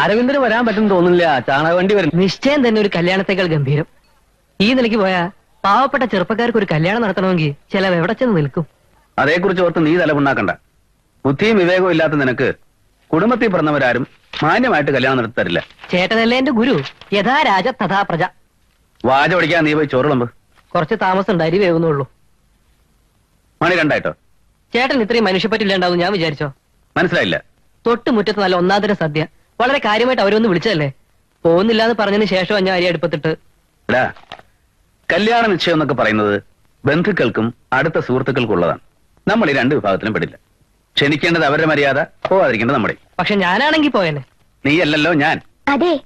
അരവിന്ദന് വരാൻ പറ്റും തോന്നുന്നില്ല. ചാണക വണ്ടി വരും. നിശ്ചയം തന്നെ ഒരു കല്യാണത്തെക്കാൾ ഗംഭീരം. ഈ നിലയ്ക്ക് പോയാ പാവപ്പെട്ട ചെറുപ്പക്കാർക്ക് ഒരു കല്യാണം നടത്തണമെങ്കിൽ ചിലവ് എവിടെ ചെന്ന് നിൽക്കും? അതേക്കുറിച്ച് ഓർത്ത് നീ തലമുണ്ടാക്കണ്ട ബുദ്ധിയും വിവേകവും ഇല്ലാത്ത നിനക്ക് കുടുംബത്തിൽ പിറന്നവരാരും മാന്യമായിട്ട് കല്യാണം നടത്തി തരില്ല. ചേട്ടനല്ലേ എന്റെ ഗുരു? യഥാ രാജ തഥാ പ്രജ. വാജ പഠിക്കാൻ നീ പോയി ചോറുളമ്പ് കുറച്ച് താമസം ഉണ്ട് അരി വേവുന്നുള്ളൂ. മണി രണ്ടായിട്ടോ? ചേട്ടൻ ഇത്രയും മനുഷ്യപ്പറ്റില്ലാണ്ടാവും ഞാൻ വിചാരിച്ചോ? മനസ്സിലായില്ല. തൊട്ടുമുറ്റത്ത് നല്ല ഒന്നാന്തര സദ്യ. വളരെ കാര്യമായിട്ട് അവരൊന്ന് വിളിച്ചതല്ലേ? പോകുന്നില്ല എന്ന് പറഞ്ഞതിന് ശേഷം ഞാൻ അരി അടുപ്പത്തിട്ട്. എടാ കല്യാണ നിശ്ചയം എന്നൊക്കെ പറയുന്നത് ബന്ധുക്കൾക്കും അടുത്ത സുഹൃത്തുക്കൾക്കും ഉള്ളതാണ് നമ്മൾ ഈ രണ്ട് വിഭാഗത്തിലും പെടില്ല. ക്ഷണിക്കേണ്ടത് അവരുടെ മര്യാദ പോവാതിരിക്കേണ്ടത് നമ്മുടെ. പക്ഷെ ഞാനാണെങ്കിൽ പോയല്ലേ നീ അല്ലല്ലോ ഞാൻ. അതെ.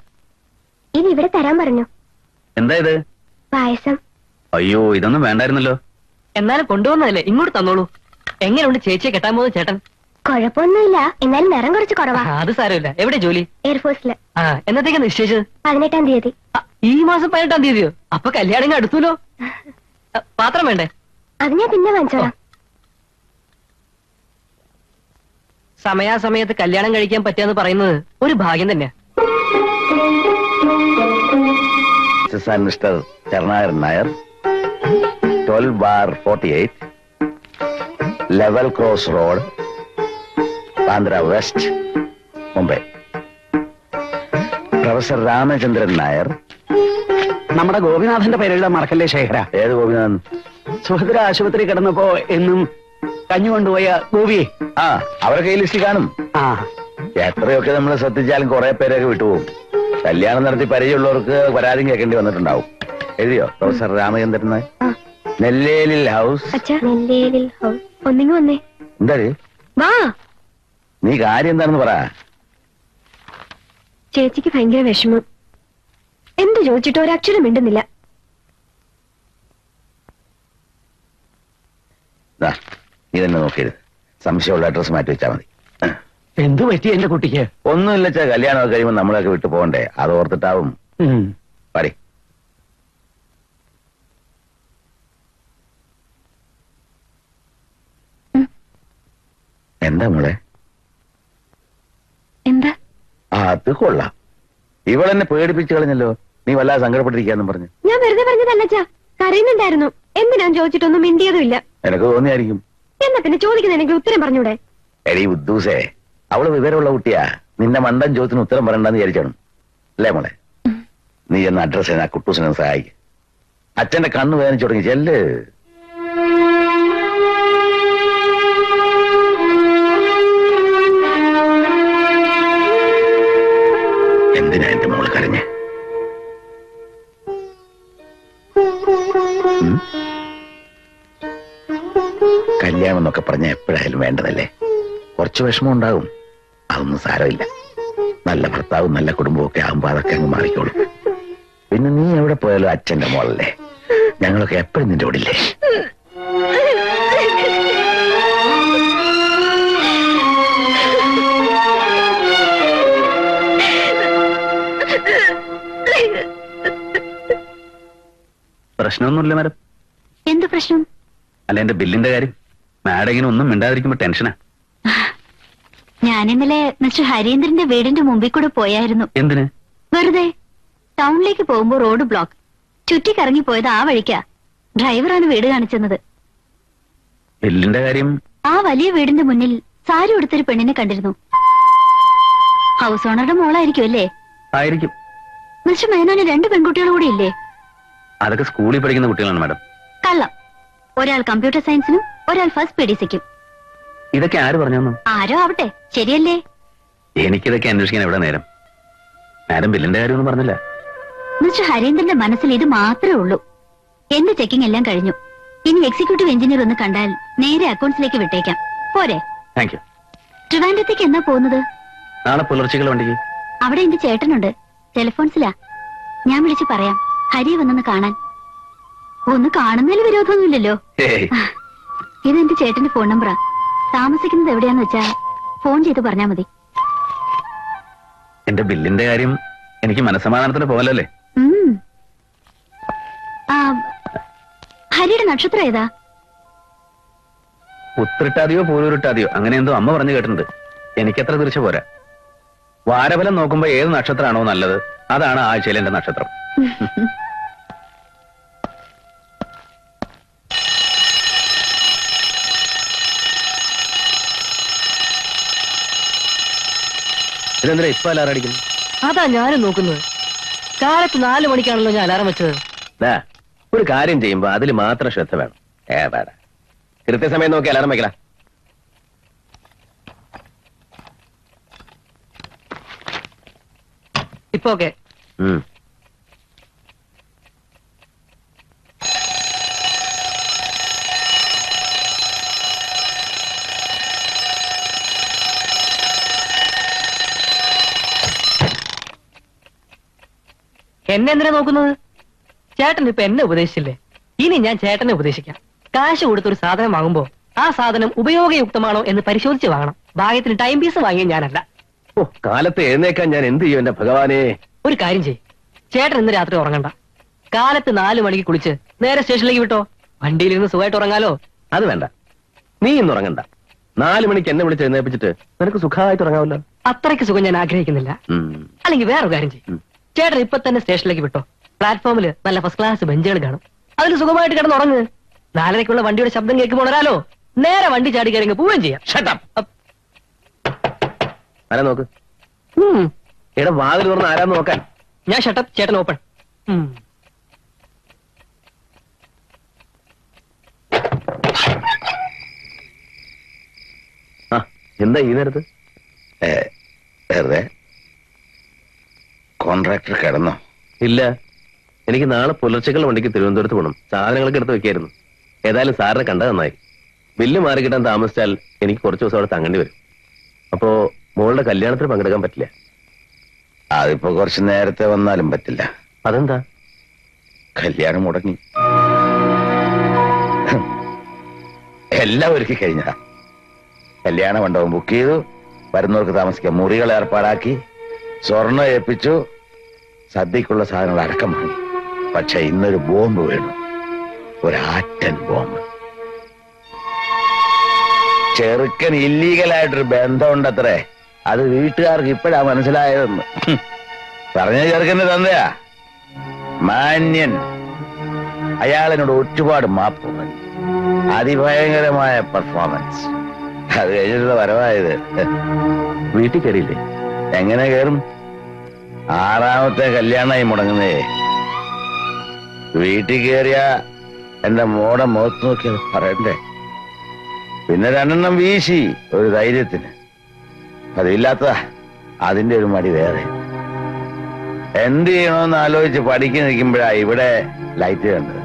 ഇനി ഇവിടെ തരാൻ പറഞ്ഞു. എന്താ ഇത്? പായസം. അയ്യോ ഇതൊന്നും വേണ്ടായിരുന്നല്ലോ. എന്നാലും കൊണ്ടുവന്നതല്ലേ? ഇങ്ങോട്ട് തന്നോളൂ. എങ്ങനെയുണ്ട് ചേച്ചിയെ കെട്ടാൻ പോകുന്ന ചേട്ടൻ? കുഴപ്പമൊന്നുമില്ല. എന്നാലും നിറം കുറച്ച് കുറവാ. അത് സാരമില്ല. എവിടെ ജോലി? എയർഫോഴ്സിൽ ആ എന്നത്തേക്കാ നിശ്ചയിച്ചത് പതിനെട്ടാം തീയതി. ആ, ഈ മാസം പതിനെട്ടാം തീയതിയോ? അപ്പൊ കല്യാണം അടുത്തുല്ലോ പാത്രം വേണ്ടേ? അത് ഞാൻ പിന്നെ വാങ്ങിച്ചോളാം. സമയാസമയത്ത് കല്യാണം കഴിക്കാൻ പറ്റാന്ന് പറയുന്നത് ഒരു ഭാഗ്യം തന്നെയാ. Nair. Twelve bar forty eight. Level cross Bandra west Mumbai. Professor Ramachandran Nair. നമ്മുടെ ഗോപിനാഥന്റെ പേരുള്ള മറക്കല്ലേ ശേഖര? ഏത് ഗോപിനാഥൻ? സുഭദ്ര ആശുപത്രി കിടന്നപ്പോ എന്നും കഞ്ഞു കൊണ്ടുപോയ ഗോപിയെ. ആ അവരെ കയ്യിൽ ലിസ്റ്റ് കാണും. ആ. എത്രയൊക്കെ നമ്മൾ ശ്രദ്ധിച്ചാലും കുറെ പേരൊക്കെ വിട്ടുപോകും. കല്യാണം നടത്തി പരിചയമുള്ളവർക്ക് പരാതി കേൾക്കേണ്ടി വന്നിട്ടുണ്ടാവും. എഴുതിയോ പ്രൊഫസർ രാമചന്ദ്രൻ നായർ. നെല്ലേലിൽ ഹൗസ്. അച്ഛാ. നെല്ലേലിൽ ഹൗസ്. ഒന്നിങ്ങ് വന്നേ. എന്താ വാ. നീ കാര്യം എന്താണെന്ന് പറ. ചേച്ചിക്ക് ഭയങ്കര വിഷമം. എന്ത് ചോദിച്ചിട്ട് ഒരക്ഷരം മിണ്ടുന്നില്ല. ദാ, നീ തന്നെ നോക്കിയത് സംശയമുള്ള അഡ്രസ് മാറ്റി വെച്ചാൽ മതി. എന്തു പറ്റി എന്റെ കുട്ടിക്ക്? ഒന്നുമില്ല ചാ കല്യാണമൊക്കെ കഴിയുമ്പോൾ നമ്മളൊക്കെ വിട്ടു പോകണ്ടേ. അത് ഓർത്തിട്ടാവും. പറ. എന്താ മോളെ? എന്താ? അത് കൊള്ളാം. ഇവളെന്നെ പേടിപ്പിച്ചു കളഞ്ഞല്ലോ. നീ വല്ലാതെ സങ്കടപ്പെട്ടിരിക്കാന്നും പറഞ്ഞു. ഞാൻ വെറുതെ പറഞ്ഞതല്ല കരയുന്നുണ്ടായിരുന്നു. എന്തിനാ ചോദിച്ചിട്ടൊന്നും മിണ്ടിയതുമില്ല. എനക്ക് തോന്നിയായിരിക്കും. എന്നാ പിന്നെ ചോദിക്കുന്നതിനെങ്കിൽ ഉത്തരം പറഞ്ഞൂടെ? എടീ ഉദ്ദൂസേ അവൾ വിവരമുള്ള കുട്ടിയാ. നിന്റെ മണ്ടൻ ചോദ്യത്തിന് ഉത്തരം പറയണ്ടെന്ന് വിചാരിച്ചാണ്. അല്ലേ മോളെ? നീ എന്ന അഡ്രസ് ആ കുട്ടൂസിനെ സഹായിക്കും. അച്ഛന്റെ കണ്ണ് വേദനിച്ചു തുടങ്ങി. ചെല്ല്. കുറച്ച് വിഷമം ഉണ്ടാകും അതൊന്നും സാരമില്ല. നല്ല ഭർത്താവും നല്ല കുടുംബവും ഒക്കെ ആകുമ്പോ അതൊക്കെ അങ്ങ് മാറിക്കോളും. പിന്നെ നീ എവിടെ പോയാലും അച്ഛന്റെ മോളല്ലേ? ഞങ്ങളൊക്കെ എപ്പോഴും നിന്റെ ഓടില്ലേ പ്രശ്നമൊന്നുമില്ല മാഡം. എന്ത് പ്രശ്നം? അല്ല എന്റെ ബില്ലിന്റെ കാര്യം. മാഡം ഇങ്ങനെ ഒന്നും മിണ്ടാതിരിക്കുമ്പോ ടെൻഷനാ. ഞാൻ ഇന്നലെ മിസ്റ്റർ ഹരീന്ദ്രന്റെ വീടിന്റെ മുമ്പിൽ കൂടെ പോയായിരുന്നു. എന്തിന്? വെറുതെ. ടൗണിലേക്ക് പോകുമ്പോ റോഡ് ബ്ലോക്ക്. ചുറ്റിക്കറങ്ങി പോയത് ആ വഴിക്കാ. ഡ്രൈവറാണ് വീട് കാണിച്ചെന്നത്. ബില്ലിന്റെ കാര്യം? ആ വലിയ വീടിന്റെ മുന്നിൽ സാരി ഉടുത്തൊരു പെണ്ണിനെ കണ്ടിരുന്നു. ഹൗസ് ഓണറുടെ മോളായിരിക്കും അല്ലേ? ആയിരിക്കും. മിസ്റ്റർ മേനോന് രണ്ട് പെൺകുട്ടികൾ കൂടി ഇല്ലേ? അതൊക്കെ സ്കൂളിൽ പഠിക്കുന്ന കുട്ടികളാണ് മാഡം. കള്ളം. ഒരാൾ കമ്പ്യൂട്ടർ സയൻസിനും ഒരാൾ ഫസ്റ്റ് പി ഡി സിക്കും. ഇതൊക്കെ ആര് പറഞ്ഞു ആരോ ആവട്ടെ ശരിയല്ലേ? എനിക്കിതൊക്കെ അന്വേഷിക്കാൻ എവിടെ നേരം? മാഡം ബില്ലിന്റെ കാര്യമൊന്നും പറഞ്ഞില്ല. മിസ്റ്റർ ഹരീന്ദ്രന്റെ മനസ്സിൽ ഇത് മാത്രമേ ഉള്ളൂ. എന്റെ ചെക്കിംഗ് എല്ലാം കഴിഞ്ഞു. ഇനി എക്സിക്യൂട്ടീവ് എഞ്ചിനീയർ ഒന്ന് കണ്ടാൽ നേരെ അക്കൗണ്ട്സിലേക്ക് വിട്ടേക്കാം. പോരെ? താങ്ക് യു ട്രിവാൻഡ്രത്തേക്ക് എന്നാ പോകുന്നത്? നാളെ പുലർച്ചകൾ വണ്ടിക്ക്. അവിടെ എന്റെ ചേട്ടനുണ്ട്. ടെലിഫോൺസിലാ. ഞാൻ വിളിച്ചു പറയാം. ഹരി വന്നൊന്ന് കാണാൻ. ഒന്ന് കാണുന്നതിൽ വിരോധമൊന്നുമില്ലല്ലോ. ഇതെന്റെ ചേട്ടന്റെ ഫോൺ നമ്പറാ താമസിക്കുന്നത് എവിടെയാന്ന് വെച്ചാ ഫോൺ ചെയ്ത് പറഞ്ഞാ മതി. എന്റെ ബില്ലിന്റെ കാര്യം എനിക്ക് മനസ്സമാധാനത്തിന് പോകലല്ലേ? ഉം. ആ, ഹരിയുടെ നക്ഷത്രം ഏതാ? ഉത്തരിട്ടാതെയോ പൂരൂരിട്ടാതെയോ അങ്ങനെ എന്തോ അമ്മ പറഞ്ഞു കേട്ടിട്ടുണ്ട്. എനിക്കത്ര തിരിച്ചു പോരാ. വാരഫലം നോക്കുമ്പോ ഏത് നക്ഷത്രമാണോ നല്ലത്? അതാണ് ആഴ്ചയിലെ എന്റെ നക്ഷത്രം. ഇതെന്തിനാ ഇപ്പൊ അലാറം അടിക്കുന്നു? അതാ ഞാനും നോക്കുന്നത്. കാലത്ത് നാലു മണിക്കാണല്ലോ ഞാൻ അലാറം വെച്ചത്. ദാ, ഒരു കാര്യം ചെയ്യുമ്പോ അതിൽ മാത്രം ശ്രദ്ധ വേണം. ഏ വേട കൃത്യസമയം നോക്കി അലാറം വയ്ക്കല ഇപ്പൊ ഓക്കെ. എന്നെ എന്തിനാ നോക്കുന്നത്? ചേട്ടൻ ഇപ്പൊ എന്നെ ഉപദേശിച്ചില്ലേ? ഇനി ഞാൻ ചേട്ടനെ ഉപദേശിക്കാം. കാശ് കൊടുത്തൊരു സാധനം വാങ്ങുമ്പോ ആ സാധനം ഉപയോഗയുക്തമാണോ എന്ന് പരിശോധിച്ച് വാങ്ങണം. ഭാഗ്യത്തിന് ടൈം പീസ് വാങ്ങിയ ഞാനല്ല. ഓ കാലത്ത് എഴുന്നേക്കാൻ ഞാൻ എന്ത് ചെയ്യും എന്റെ ഭഗവാനെ? ഒരു കാര്യം ചെയ് ചേട്ടൻ ഇന്ന് രാത്രി ഉറങ്ങണ്ട. കാലത്ത് നാലു മണിക്ക് കുളിച്ച് നേരെ സ്റ്റേഷനിലേക്ക് വിട്ടോ? വണ്ടിയിലിരുന്ന് സുഖമായിട്ട് ഉറങ്ങാലോ? അത് വേണ്ട. നീ ഇന്ന് ഉറങ്ങണ്ട. നാലു മണിക്ക് എന്നെ വിളിച്ച് എഴുന്നേപ്പിച്ചിട്ട് നിനക്ക് സുഖമായിട്ട് ഉറങ്ങാവല്ലോ അത്രയ്ക്ക് സുഖം ഞാൻ ആഗ്രഹിക്കുന്നില്ല. ഉം. അല്ലെങ്കിൽ വേറൊരു കാര്യം ചെയ്യും. ഉം. ചേട്ടൻ ഇപ്പൊ തന്നെ സ്റ്റേഷനിലേക്ക് വിട്ടോ. പ്ലാറ്റ്ഫോമിൽ നല്ല ഫസ്റ്റ് ക്ലാസ് ബെഞ്ചുകൾ കാണും. അതിൽ സുഖമായിട്ട് കിടന്നുറങ്ങ് നാലരയ്ക്കുള്ള വണ്ടിയുടെ ശബ്ദം കേൾക്കുമ്പോൾ ഉണരാലോ? നേരെ വണ്ടി ചാടി കയറി പോവുകയും ചെയ്യാം. ആരാ നോക്ക്. ഉം. വാതിൽ തുറന്ന് ആരാന്ന് നോക്കാൻ. ഞാൻ ഷട്ടപ്പ് ചേട്ടൻ ഓപ്പൺ ഉം. ആ എന്താ ഈ നേരത്ത് ഏ, വെറുതെ കോൺട്രാക്ടർ കിടന്നോ? ഇല്ല. എനിക്ക് നാളെ പുലർച്ചകൾ വണ്ടിക്ക് തിരുവനന്തപുരത്ത് പോകണം സാധനങ്ങളൊക്കെ എടുത്ത് വെക്കായിരുന്നു. ഏതായാലും സാറിനെ കണ്ട നന്നായി. ബില്ല് മാറി കിട്ടാൻ താമസിച്ചാൽ എനിക്ക് കുറച്ച് ദിവസം അവിടെ തങ്ങേണ്ടി വരും. അപ്പോ മോളുടെ കല്യാണത്തിന് പങ്കെടുക്കാൻ പറ്റില്ല. അതിപ്പോ കുറച്ച് നേരത്തെ വന്നാലും പറ്റില്ല. അതെന്താ? കല്യാണം മുടങ്ങി. എല്ലാം ഒരുക്കി കഴിഞ്ഞ കല്യാണ മണ്ഡപം ബുക്ക് ചെയ്തു. വരുന്നവർക്ക് താമസിക്കാൻ മുറികൾ ഏർപ്പാടാക്കി. സ്വർണം ഏൽപ്പിച്ചു. സദ്യക്കുള്ള സാധനങ്ങൾ അടക്കം വാങ്ങി. പക്ഷെ ഇന്നൊരു ബോംബ് വീണു. ഒരാറ്റൻ ബോംബ്. ചെറുക്കൻ ഇല്ലീഗലായിട്ടൊരു ബന്ധമുണ്ടത്രേ. അത് വീട്ടുകാർക്ക് ഇപ്പോഴാ മനസ്സിലായതെന്ന്. പറഞ്ഞ ചെറുക്കന്റെ തന്തയാ. മാന്യൻ. അയാളിനോട് ഒരുപാട് മാപ്പ് അതിഭയങ്കരമായ പെർഫോമൻസ്. അത് കഴിഞ്ഞിട്ടുള്ള വരവായത്. വീട്ടിൽ കയറിയില്ലേ? എങ്ങനെ കയറും? ആറാമത്തെ കല്യാണമായി മുടങ്ങുന്നേ. വീട്ടിൽ കയറിയ എന്റെ മോടെ മുഖത്ത് നോക്കി അത് പറയണ്ടേ? പിന്നെ രണ്ടെണ്ണം വീശി ഒരു ധൈര്യത്തിന്. അതില്ലാത്ത അതിന്റെ ഒരു മടി വേറെ. എന്ത് ചെയ്യണമെന്ന് ആലോചിച്ച് പഠിക്കു നിൽക്കുമ്പോഴാ ഇവിടെ ലൈറ്റ് കണ്ടത്.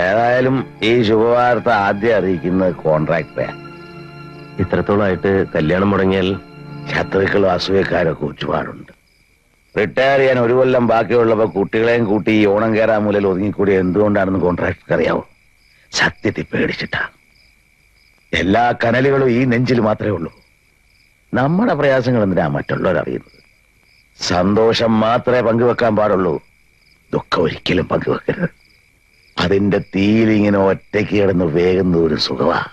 ഏതായാലും ഈ ശുഭവാർത്ത ആദ്യം അറിയിക്കുന്നത് കോൺട്രാക്ടറെ ഇത്രത്തോളമായിട്ട് കല്യാണം മുടങ്ങിയാൽ ശത്രുക്കളും അസൂയക്കാരൊക്കെ ഒരുപാടുണ്ട് റിട്ടയർ ചെയ്യാൻ ഒരു കൊല്ലം ബാക്കിയുള്ളപ്പോ കുട്ടികളെയും കൂട്ടി ഈ ഓണം കയറാൻ മൂലയിൽ ഒതുങ്ങിക്കൂടി എന്തുകൊണ്ടാണെന്ന് കോൺട്രാക്ടർക്ക് അറിയാവോ? സത്യത്തിൽ പേടിച്ചിട്ടാ. എല്ലാ കനലുകളും ഈ നെഞ്ചിൽ മാത്രമേ ഉള്ളൂ. നമ്മുടെ പ്രയാസങ്ങൾ എന്തിനാ മറ്റുള്ളവരറിയുന്നത് സന്തോഷം മാത്രമേ പങ്കുവെക്കാൻ പാടുള്ളൂ. ദുഃഖം ഒരിക്കലും പങ്കുവെക്കരുത്. അതിന്റെ തീയിലിങ്ങനെ ഒറ്റയ്ക്ക് കിടന്ന് വേകുന്ന ഒരു സുഖമാ.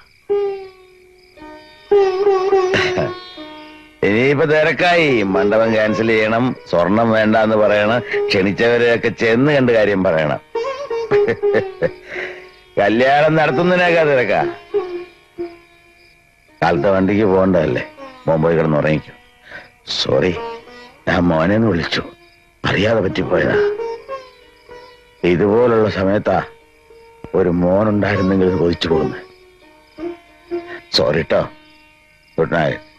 ഇനിയിപ്പോ തിരക്കായി. മണ്ഡപം ക്യാൻസൽ ചെയ്യണം. സ്വർണം വേണ്ട എന്ന് പറയണം. ക്ഷണിച്ചവരെയൊക്കെ ചെന്ന് കണ്ട് കാര്യം പറയണം. കല്യാണം നടത്തുന്നതിനേക്കാ തിരക്കാ. കാലത്തെ വണ്ടിക്ക് പോകണ്ടതല്ലേ? മോൻ കിടന്ന് ഉറങ്ങിക്കും. സോറി ഞാൻ മോനെ വിളിച്ചു. അറിയാതെ പറ്റിപ്പോയതാ. ഇതുപോലുള്ള സമയത്താ ഒരു മോനുണ്ടായിരുന്നെങ്കിൽ കൊതിച്ചു പോകുന്നത്. സോറി കേട്ടോ ഗുഡ് നൈറ്റ്.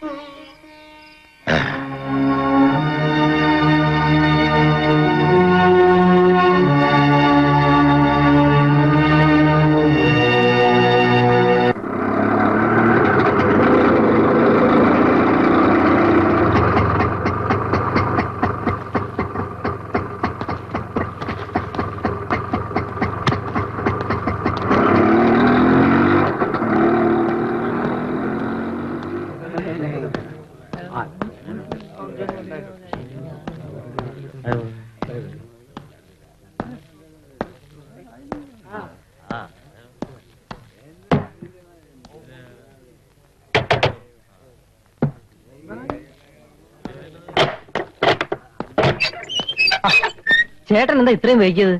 ചേട്ടൻ എന്താ ഇത്രയും വൈകിയത്?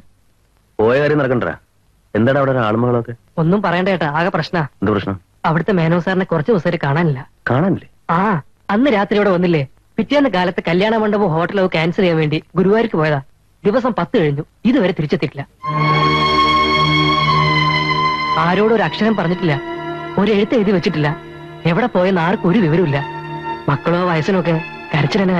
പോയ കാര്യം നടക്കണ്ട എന്താണ് അവിടെ ആളുമകളൊക്കെ ഒന്നും പറയണ്ട ചേട്ടാ ആകെ പ്രശ്ന. എന്താ പ്രശ്നം? അവിടുത്തെ മേനോ സാറിനെ കുറച്ച് ദിവസമായിട്ട് കാണാനില്ല. കാണാനില്ലേ? ആ അന്ന് രാത്രി ഇവിടെ വന്നില്ലേ? പിറ്റേന്ന് കാലത്ത് കല്യാണ മണ്ഡപം ഹോട്ടലോ ക്യാൻസൽ ചെയ്യാൻ വേണ്ടി ഗുരുവായൂർക്ക് പോയതാ. ദിവസം പത്ത് കഴിഞ്ഞു. ഇതുവരെ തിരിച്ചെത്തിയിട്ടില്ല. ആരോടും ഒരു അക്ഷരം പറഞ്ഞിട്ടില്ല. ഒരു എഴുത്ത് എഴുതി വെച്ചിട്ടില്ല. എവിടെ പോയെന്ന് ആർക്കും ഒരു വിവരമില്ല മക്കളോ വയസ്സിനോ ഒക്കെ കരച്ചിൽ തന്നെ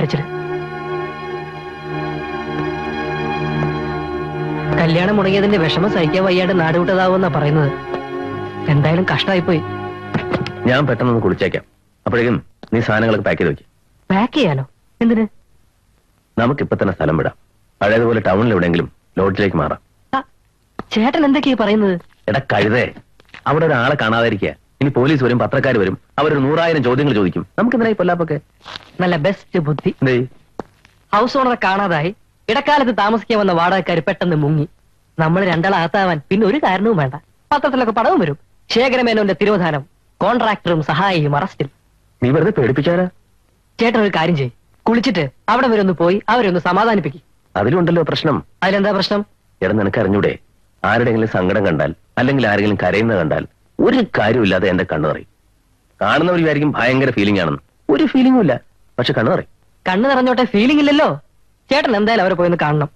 കല്യാണം മുടങ്ങിയതിന്റെ വിഷമം സഹിക്കാൻ വയ്യാണ്ട് നാടുവിട്ടതാവുമെന്നാ പറയുന്നത്. എന്തായാലും കഷ്ടമായിപ്പോയി ഞാൻ പെട്ടെന്ന് കുളിച്ചേക്കാം. അപ്പോഴേക്കും നീ സാധനങ്ങളൊക്കെ പാക്ക് ചെയ്ത് വെക്ക്. പാക്ക് ചെയ്യാനോ? എന്തിന്? നമുക്കിപ്പോ തന്നെ സ്ഥലം വിടാം. പഴയതുപോലെ ടൗണിൽ എവിടെയെങ്കിലും ലോഡ്ജിലേക്ക് മാറാം. ചേട്ടൻ എന്തൊക്കെയാ പറയുന്നത്? എടാ കഴുതേ അവിടെ ഒരാളെ കാണാതിരിക്കുക. ഇനി പോലീസ് വരും പത്രക്കാർ വരും അവരൊരു നൂറായിരം ചോദ്യങ്ങൾ ചോദിക്കും. നമുക്ക് എന്തിനായി പൊല്ലാപ്പൊക്കെ? നല്ല ബെസ്റ്റ് ബുദ്ധി. ഹൗസ് ഓണറെ കാണാതായി. ഇടക്കാലത്ത് താമസിക്കാൻ വന്ന വാടകക്കാർ പെട്ടെന്ന് മുങ്ങി. നമ്മൾ രണ്ടാളാത്താവാൻ പിന്നെ ഒരു കാരണവും വേണ്ട. പത്രത്തിലൊക്കെ പടവും വരും. ശേഖരമേനോന്റെ തിരോധാനം. കോൺട്രാക്ടറും സഹായിയും അറസ്റ്റിൽ. നീ വെറുതെ പേടിപ്പിച്ചാരാ? ചേട്ടൻ ഒരു കാര്യം ചെയ്യ്. കുളിച്ചിട്ട് അവിടെ വരെ ഒന്ന് പോയി അവരൊന്ന് സമാധാനിപ്പിക്കും. അതിലുണ്ടല്ലോ പ്രശ്നം. അതിലെന്താ പ്രശ്നം? എടാ നിനക്ക് അറിഞ്ഞൂടെ ആരുടെങ്കിലും സങ്കടം കണ്ടാൽ അല്ലെങ്കിൽ ആരെങ്കിലും കരയുന്നത് കണ്ടാൽ ഒരു കാര്യമില്ലാതെ എന്റെ കണ്ണു പറയും കാണുന്നവർ വിചാരിക്കും ഭയങ്കര ഫീലിംഗ് ആണെന്ന്. ഒരു ഫീലിംഗും ഇല്ല. പക്ഷെ കണ്ണു പറയും കണ്ണു നിറഞ്ഞോട്ടെ ഫീലിംഗ് ഇല്ലല്ലോ. ചേട്ടൻ എന്തായാലും അവരെ പോയി ഒന്ന് കാണണം.